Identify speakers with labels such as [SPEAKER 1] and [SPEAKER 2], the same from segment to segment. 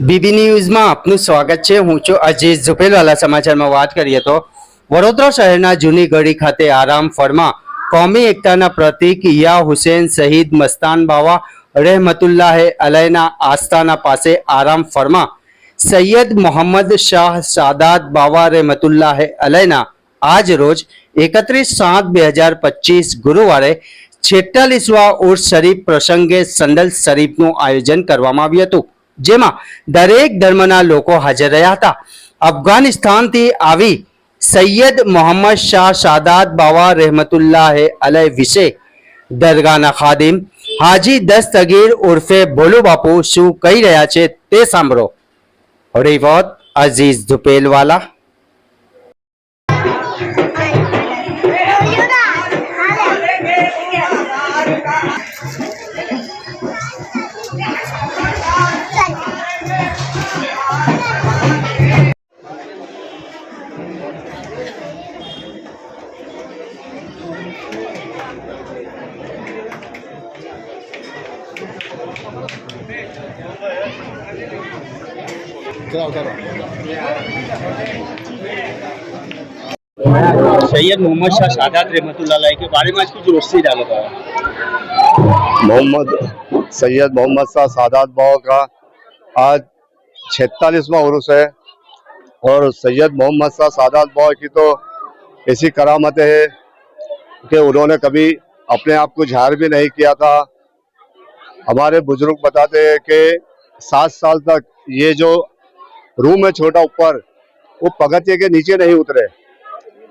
[SPEAKER 1] BB ન્યૂઝમાં આપનું સ્વાગત છે. હું છું અજીત ઝુપેલવાલા સમાચારમાં વાત કરીએ તો વડોદરા શહેરના જૂની ગળી ખાતે આરામ ફળમાં કોમી એકતાના પ્રતીક યા હુસેન શહીદ મસ્તાન બાવા રહેમતુલ્લાહે અલયના આસ્થાના પાસે આરામ ફળમાં સૈયદ મોહમ્મદ શાહ સાદાત બાવા રહેમતુલ્લાહે અલયના આજ રોજ એકત્રીસ સાત બે હજાર પચીસ ગુરુવારે છેતાલીસવા ઉર્સ શરીફ પ્રસંગે સંદલ શરીફનું આયોજન કરવામાં આવ્યું હતું. જેમાં દરેક ધર્મના લોકો હાજર રહ્યા હતા. અફઘાનિસ્તાનથી આવી સૈયદ મોહમ્મદ શાહ સાદાત બાવા રહેમતુલ્લાહ અલય વિશે દરગાહના ખાદિમ હાજી દસ્તગીર ઉર્ફે ભોલુ બાપુ શું કહી રહ્યા છે તે સાંભળો. રિવોત અઝીઝ ધુપેલવાલા सैयद मोहम्मद शाह सादात रहमतुल्लाह के बारे में आज कुछ रोशनी डालो
[SPEAKER 2] मोहम्मद सैयद मोहम्मद शाह सादात बाव का आज छत्तालीसवा उर्स है। और सैयद मोहम्मद शाह सादात बाव की तो ऐसी करामतें हैं कि उन्होंने कभी अपने आप को झार भी नहीं किया था। हमारे बुज़ुर्ग बताते हैं कि सात साल तक ये जो रूम है छोटा ऊपर, वो पगथिए के नीचे नहीं उतरे।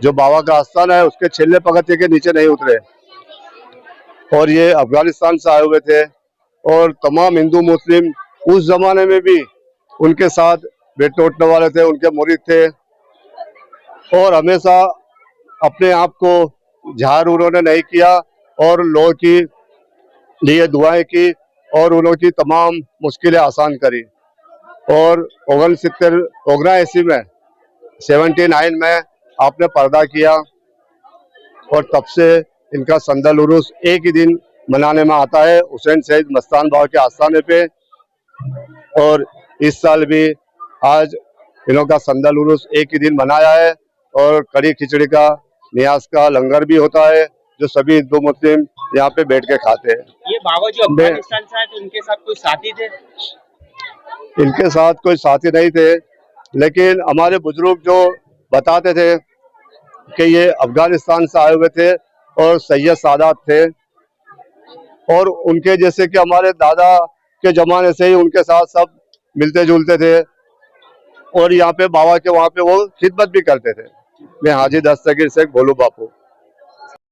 [SPEAKER 2] जो बाबा का आस्थान है, उसके छिले पगथिए के नीचे नहीं उतरे। और ये अफ़गानिस्तान से आए हुए थे। और तमाम हिंदू, मुस्लिम उस जमाने में भी उनके साथ बेटे उठने वाले थे, उनके मुरीद थे। और हमेशा अपने आप को झार उन्होंने नहीं किया और लोगों की लिए दुआएँ की और उन्होंने तमाम मुश्किलें आसान करी। और ओगन सितर ओगना एसी में सेवेंटी नाइन में आपने पर्दा किया और तब से इनका संदल उर्स एक ही दिन मनाने में आता है, हुसैन सईद मस्तान बाबा के आस्थाने पे। और इस साल भी आज इन्हों का संदल उर्स एक ही दिन मनाया है और कड़ी खिचड़ी का नियाज का लंगर भी होता है जो सभी हिंदू मुस्लिम यहाँ पे बैठ के खाते हैं।
[SPEAKER 1] ये बाबा जो
[SPEAKER 2] अफ़गानिस्तान
[SPEAKER 1] से आए तो उनके साथ कोई साथी थे?
[SPEAKER 2] इनके साथ कोई साथी नहीं थे लेकिन हमारे बुज़ुर्ग जो बताते थे कि ये अफ़गानिस्तान से आए हुए थे और सैयद सादात थे। और उनके जैसे कि हमारे दादा के जमाने से ही उनके साथ सब मिलते जुलते थे। और यहाँ पे बाबा के वहाँ पे वो खिदमत भी करते थे मैं हाजी दस्तगीर शेख भोलू बापू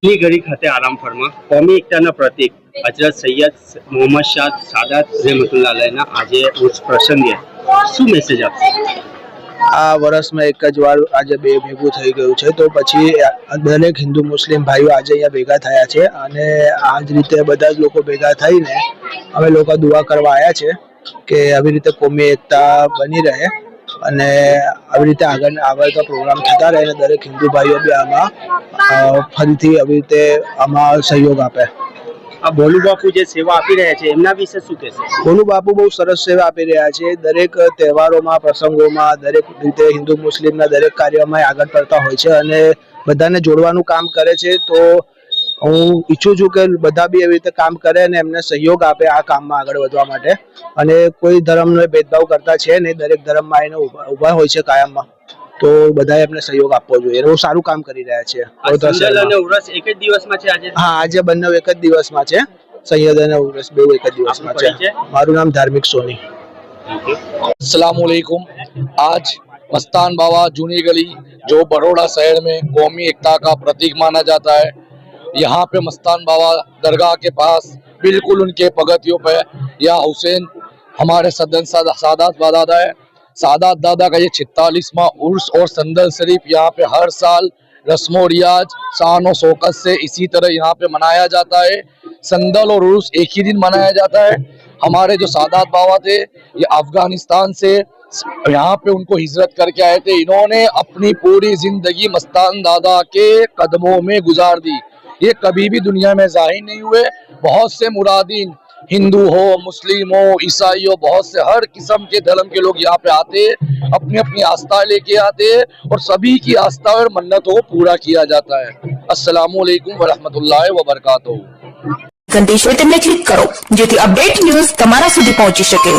[SPEAKER 1] ની ગળી ખાતે આરામ ફળમાં કોમી એકતાના પ્રતીક હજરત સૈયદ મોહમ્મદ શાહ સાદાત રહેમતુલ્લાહ અલયના આજે ઉર્સ પ્રસંગે શું મેસેજ આપશે
[SPEAKER 3] આ વર્ષમાં એક જ વાર આજે બે ભેગું થઈ ગયું છે તો પછી દરેક હિન્દુ મુસ્લિમ ભાઈઓ આજે અહીંયા ભેગા થયા છે અને આ જ રીતે બધા જ લોકો ભેગા થઈને અમે લોકો દુઆ કરવા આવ્યા છે કે આવી રીતે કોમી એકતા બની રહે અને આવી રીતે આગળ આગળ પ્રોગ્રામ થતા રહે અને દરેક હિન્દુ ભાઈઓ બી આમાં ફરીથી આવી રીતે આમાં સહયોગ આપે.
[SPEAKER 1] આ ભોલુ બાપુ જે સેવા આપી રહ્યા છે એમના વિશે શું કહેશો?
[SPEAKER 3] ભોલુ બાપુ બહુ સરસ સેવા આપી રહ્યા છે. દરેક તહેવારોમાં પ્રસંગોમાં દરેક રીતે હિન્દુ મુસ્લિમના દરેક કાર્યમાં આગળ પડતા હોય છે અને બધાને જોડવાનું કામ કરે છે. તો હું ઈચ્છું છું કે બધા બી એવી રીતે કામ કરે અને એમને સહયોગ આપે આ કામમાં આગળ વધવા માટે અને કોઈ ધર્મનો ભેદભાવ કરતા છે નહીં દરેક ધર્મમાં એને ઊભા ઊભા હોય છે કાયમમાં તો બધાએ એમને સહયોગ આપવો જોઈએ બહુ સારું કામ કરી રહ્યા છે
[SPEAKER 1] આ
[SPEAKER 3] વડોદરા
[SPEAKER 1] સંદલ અને
[SPEAKER 3] શહેરમાં.
[SPEAKER 1] ઉરસ એક જ દિવસમાં છે આજે
[SPEAKER 3] હા આજે બંને એક જ દિવસમાં છે સૈયદ અને ઉરસ બે એક જ દિવસમાં
[SPEAKER 1] આપનું પરિચય?
[SPEAKER 3] છે મારું નામ ધાર્મિક સોની
[SPEAKER 4] असलाकुम आज मस्तान बाबा जूनी गली जो बड़ोड़ा शहर में कौमी एकता का प्रतीक माना जाता है यहाँ पे मस्तान बाबा दरगाह के पास बिल्कुल उनके पगतियों पे या हुसैन हमारे सदन सादात दादा है। सादात दादा का ये छितालीसवा उर्स और संदल शरीफ यहाँ पे हर साल रस्म रियाज, शान शौकत से इसी तरह यहाँ पे मनाया जाता है। संदल और उर्स एक ही दिन मनाया जाता है। हमारे जो सादात बाबा थे, ये अफ़गानिस्तान से यहाँ पे उनको हिजरत करके आए थे। इन्होंने अपनी पूरी ज़िंदगी मस्तान दादा के कदमों में गुजार दी। ये कभी भी दुनिया में जाहिर नहीं हुए बहुत से मुरादीन हिंदू हो मुस्लिम हो ईसाई हो बहुत से हर किस्म के धर्म के लोग यहाँ पे आते हैं अपनी अपनी आस्था लेके आते हैं और सभी की आस्था और मन्नतों को पूरा किया जाता है अस्सलाम वालेकुम वरहमतुल्लाहि वबरकातुहू
[SPEAKER 5] ઘંટી છે તેમને ક્લિક કરો જેથી અપડેટ ન્યૂઝ તમારા સુધી પહોંચી શકે